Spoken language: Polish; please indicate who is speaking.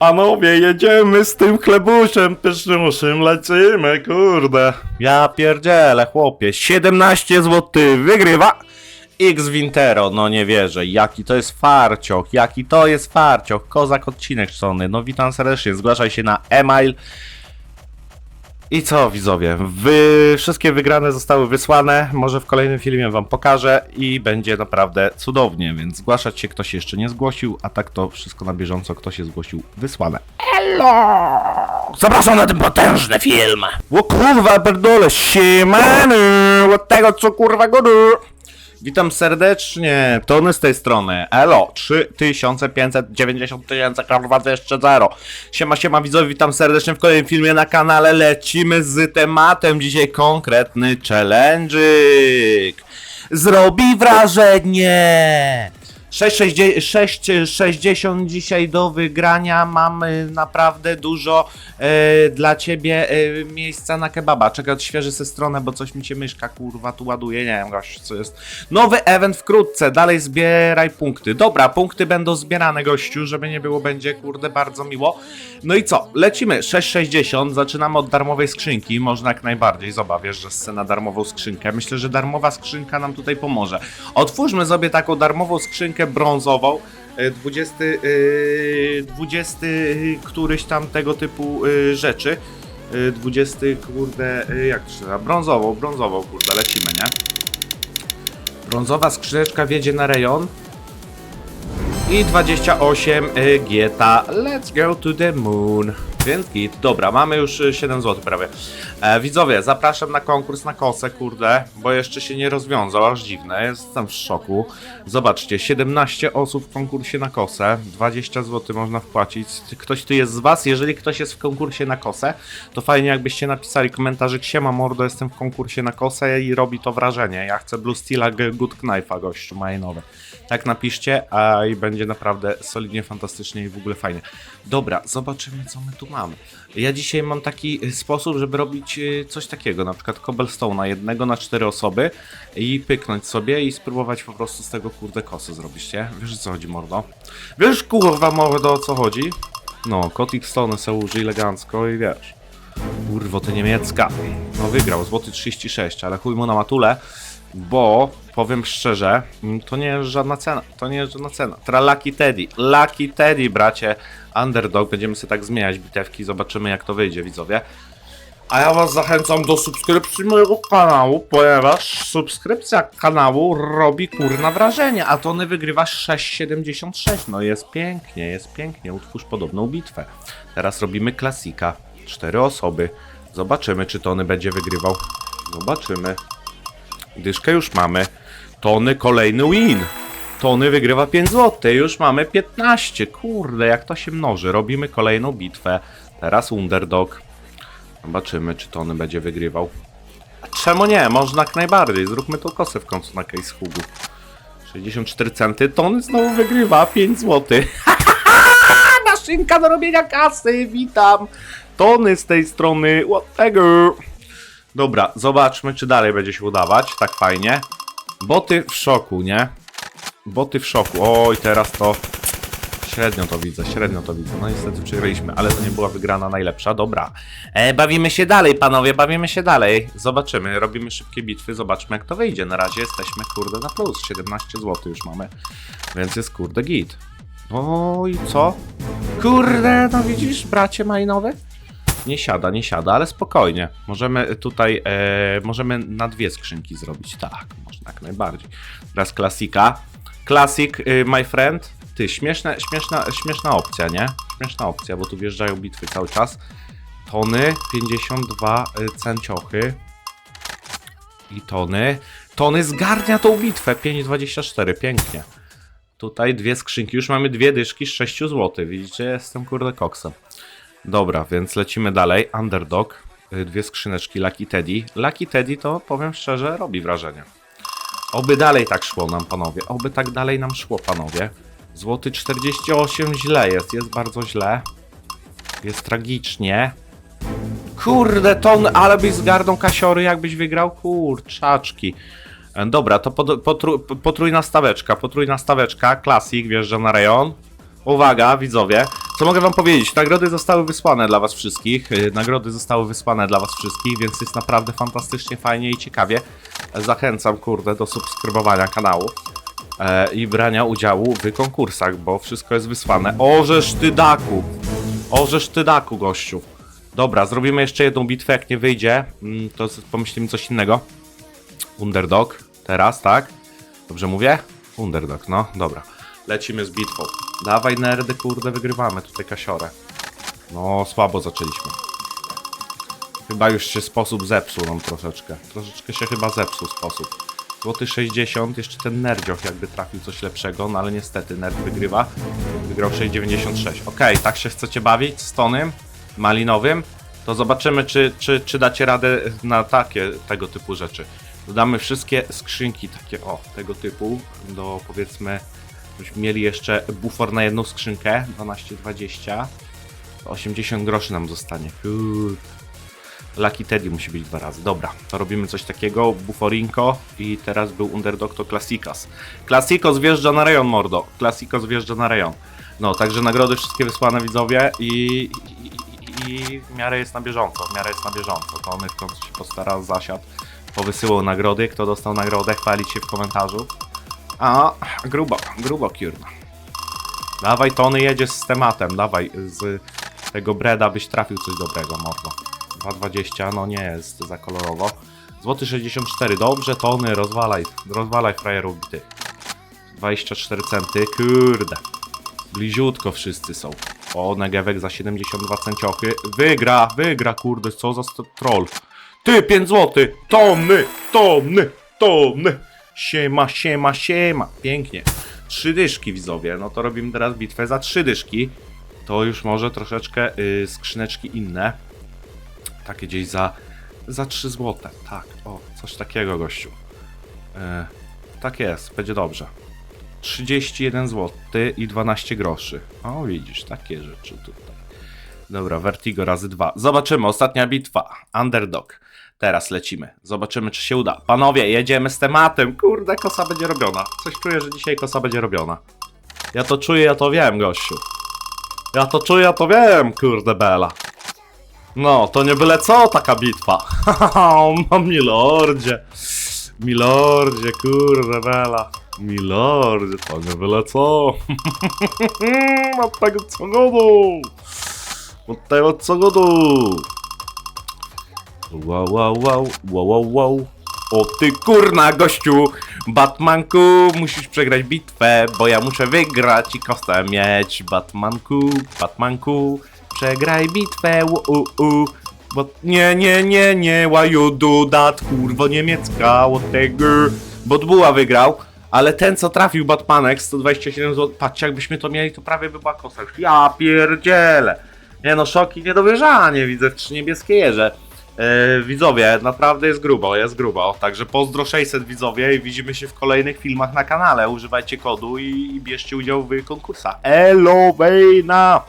Speaker 1: Panowie, jedziemy z tym chlebuszem. Pysznuszym, lecimy, kurde. Ja pierdzielę, chłopie, 17 zł wygrywa X Wintero, no nie wierzę, jaki to jest farcioch, jaki to jest farcioch, kozak odcinek czcony, no witam serdecznie, zgłaszaj się na e-mail. I co widzowie, wy, wszystkie wygrane zostały wysłane, może w kolejnym filmie wam pokażę i będzie naprawdę cudownie, więc zgłaszać się kto się jeszcze nie zgłosił, a tak to wszystko na bieżąco, kto się zgłosił, wysłane. Hello! Zapraszam na ten potężny film! O kurwa, pierdolę, siemany! Od tego co kurwa godu! Witam serdecznie, Tony z tej strony, elo, 3590 tysięcy, kurwa, jeszcze zero. Siema, siema widzowie, witam serdecznie w kolejnym filmie na kanale, lecimy z tematem, dzisiaj konkretny challenge'yk. Zrobi wrażenie! 6,60 dzisiaj do wygrania. Mamy naprawdę dużo e, dla ciebie e, miejsca na kebaba. Czekaj, odświeżę sobie stronę, bo coś mi się myszka kurwa tu ładuje. Nie wiem, gość, co jest. Nowy event wkrótce. Dalej zbieraj punkty. Dobra, punkty będą zbierane, gościu, żeby nie było, będzie kurde bardzo miło. No i co? Lecimy. 6,60. Zaczynamy od darmowej skrzynki. Można jak najbardziej. Zobacz, że scena darmową skrzynkę. Myślę, że darmowa skrzynka nam tutaj pomoże. Otwórzmy sobie taką darmową skrzynkę brązową. e, 20, yy, 20 któryś tam tego typu yy, rzeczy. Yy, 20 kurde, jak to się nazywa? Brązową, brązową kurde, lecimy, nie? Brązowa skrzyneczka wiedzie na rejon. I 28 y, Gieta. Let's go to the moon. Więc git. Dobra, mamy już y, 7 zł prawie. E, widzowie, zapraszam na konkurs na kosę, kurde, bo jeszcze się nie rozwiązał, aż dziwne. Jestem w szoku. Zobaczcie, 17 osób w konkursie na kosę. 20 zł można wpłacić. Ktoś tu jest z was? Jeżeli ktoś jest w konkursie na kosę, to fajnie jakbyście napisali komentarzyk Siema mordo, jestem w konkursie na kosę i robi to wrażenie. Ja chcę Blue Steela Good Knife'a, gościu, majnowe. Tak napiszcie, a i będzie naprawdę solidnie, fantastycznie i w ogóle fajnie. Dobra, zobaczymy co my tu mamy. Ja dzisiaj mam taki y, sposób, żeby robić y, coś takiego, na przykład cobblestone'a jednego na cztery osoby i pyknąć sobie i spróbować po prostu z tego kurde kosy zrobić, nie? Wiesz o co chodzi, mordo? Wiesz kurwa mordo o co chodzi? No, Kotik Stone se użyj elegancko i wiesz. Kurwo, to niemiecka. No wygrał, złoty 36, ale chuj mu na matule, bo powiem szczerze, mm, to nie jest żadna cena, to nie jest żadna cena. Teraz Lucky Teddy, Lucky Teddy, bracie, Underdog, będziemy sobie tak zmieniać bitewki, zobaczymy jak to wyjdzie, widzowie. A ja was zachęcam do subskrypcji mojego kanału, ponieważ subskrypcja kanału robi kurna wrażenie, a Tony wygrywasz 6,76. No jest pięknie, jest pięknie, utwórz podobną bitwę. Teraz robimy klasika, cztery osoby. Zobaczymy, czy Tony będzie wygrywał. Zobaczymy. Dyszkę już mamy. Tony kolejny win. Tony wygrywa 5 zł. Już mamy 15. Kurde, jak to się mnoży. Robimy kolejną bitwę. Teraz underdog. Zobaczymy, czy Tony będzie wygrywał. A czemu nie? Można jak najbardziej. Zróbmy tą kosę w końcu na case hugu. 64 centy. Tony znowu wygrywa 5 zł. Maszynka do robienia kasy. Witam. Tony z tej strony. What tego? Dobra, zobaczmy, czy dalej będzie się udawać. Tak fajnie. Boty w szoku, nie? Boty w szoku. Oj, teraz to średnio to widzę, średnio to widzę. No niestety przegraliśmy, ale to nie była wygrana najlepsza. Dobra. E, bawimy się dalej, panowie, bawimy się dalej. Zobaczymy, robimy szybkie bitwy, zobaczmy jak to wyjdzie. Na razie jesteśmy, kurde, na plus. 17 zł już mamy, więc jest, kurde, git. I co? Kurde, no widzisz, bracie majnowy? Nie siada, nie siada, ale spokojnie. Możemy tutaj, e, możemy na dwie skrzynki zrobić. Tak, można jak najbardziej. Teraz klasika. Klasik, y, my friend. Ty, śmieszna, śmieszna, śmieszna opcja, nie? Śmieszna opcja, bo tu wjeżdżają bitwy cały czas. Tony, 52 y, cenciochy. I Tony. Tony zgarnia tą bitwę, 5,24, pięknie. Tutaj dwie skrzynki, już mamy dwie dyszki z 6 zł. Widzicie, jestem kurde koksem. Dobra, więc lecimy dalej. Underdog, y, dwie skrzyneczki Lucky Teddy. Lucky Teddy to, powiem szczerze, robi wrażenie. Oby dalej tak szło nam, panowie. Oby tak dalej nam szło, panowie. Złoty 48 źle jest, jest bardzo źle. Jest tragicznie. Kurde, ton, ale byś zgarnął kasiory, jakbyś wygrał? Kurczaczki. E, Dobra, to potrójna staweczka, potrójna staweczka, klasik, wjeżdża na rejon. Uwaga, widzowie. Co mogę wam powiedzieć? Nagrody zostały wysłane dla was wszystkich. Yy, Nagrody zostały wysłane dla was wszystkich, więc jest naprawdę fantastycznie, fajnie i ciekawie. Zachęcam, kurde, do subskrybowania kanału e, i brania udziału w konkursach, bo wszystko jest wysłane. Orzesz ty daku! Orzesz ty daku, gościu. Dobra, zrobimy jeszcze jedną bitwę, jak nie wyjdzie, mm, to pomyślimy coś innego. Underdog, teraz, tak? Dobrze mówię? Underdog, no, dobra. Lecimy z bitwą. Dawaj nerdy, kurde, wygrywamy tutaj kasiorę. No, słabo zaczęliśmy. Chyba już się sposób zepsuł nam troszeczkę. Troszeczkę się chyba zepsuł sposób. Złoty 60, jeszcze ten nerdzioch jakby trafił coś lepszego, no ale niestety nerd wygrywa. Wygrał 6,96. Okej, tak się chcecie bawić z tonem malinowym? To zobaczymy, czy, czy, czy dacie radę na takie tego typu rzeczy. Dodamy wszystkie skrzynki takie o, tego typu do powiedzmy, byśmy mieli jeszcze bufor na jedną skrzynkę, 12,20. To 80 groszy nam zostanie. Kurde. Lucky Teddy musi być dwa razy. Dobra, to robimy coś takiego. Buforinko i teraz był Underdog to Classicas. Classicos wjeżdża na rejon, mordo. Classicos wjeżdża na rejon. No, także nagrody wszystkie wysłane widzowie i, i, i, w miarę jest na bieżąco, w miarę jest na bieżąco. To my w końcu się postarał, zasiadł, powysyłał nagrody. Kto dostał nagrodę, chwalić się w komentarzu. A, grubo, grubo, kurna. Dawaj, Tony, jedziesz z tematem, dawaj, z tego Breda byś trafił coś dobrego, mordo. 2,20, no nie jest za kolorowo. Złoty 64, dobrze, Tony, rozwalaj, rozwalaj frajerów bity. 24 centy, kurde. Bliziutko wszyscy są. O, Negewek za 72 cenciochy. Wygra, wygra, kurde, co za troll. Ty, 5 złoty, Tony, Tony, Tony. Siema, siema, siema. Pięknie. Trzy dyszki, widzowie. No to robimy teraz bitwę za trzy dyszki. To już może troszeczkę y, skrzyneczki inne. Takie gdzieś za, za 3 złote. Tak, o, coś takiego, gościu. E, tak jest, będzie dobrze. 31 zł i 12 groszy. O, widzisz, takie rzeczy tutaj. Dobra, Vertigo razy dwa. Zobaczymy, ostatnia bitwa. Underdog. Teraz lecimy. Zobaczymy, czy się uda. Panowie, jedziemy z tematem. Kurde, kosa będzie robiona. Coś czuję, że dzisiaj kosa będzie robiona. Ja to czuję, ja to wiem, gościu. Ja to czuję, ja to wiem, kurde bela. No, to nie byle co taka bitwa. no, milordzie. Milordzie, kurde bela. Milordzie, to nie byle co. Od tego co godu. Od tego godu. Wow, wow, wow, wow, wow, wow. O ty kurna gościu, Batmanku, musisz przegrać bitwę, bo ja muszę wygrać i kostę mieć. Batmanku, Batmanku, przegraj bitwę, u, u, u. Bo nie, nie, nie, nie, why you do kurwo niemiecka, what the girl. Botbuła wygrał, ale ten co trafił Batmanek, 127 zł, patrzcie jakbyśmy to mieli, to prawie by była kosa. Ja pierdzielę. Nie no, szoki, niedowierzanie, widzę w trzy niebieskie jeże. Yy, widzowie, naprawdę jest grubo, jest grubo. Także pozdro 600 widzowie i widzimy się w kolejnych filmach na kanale. Używajcie kodu i, i bierzcie udział w konkursach. Elowejna!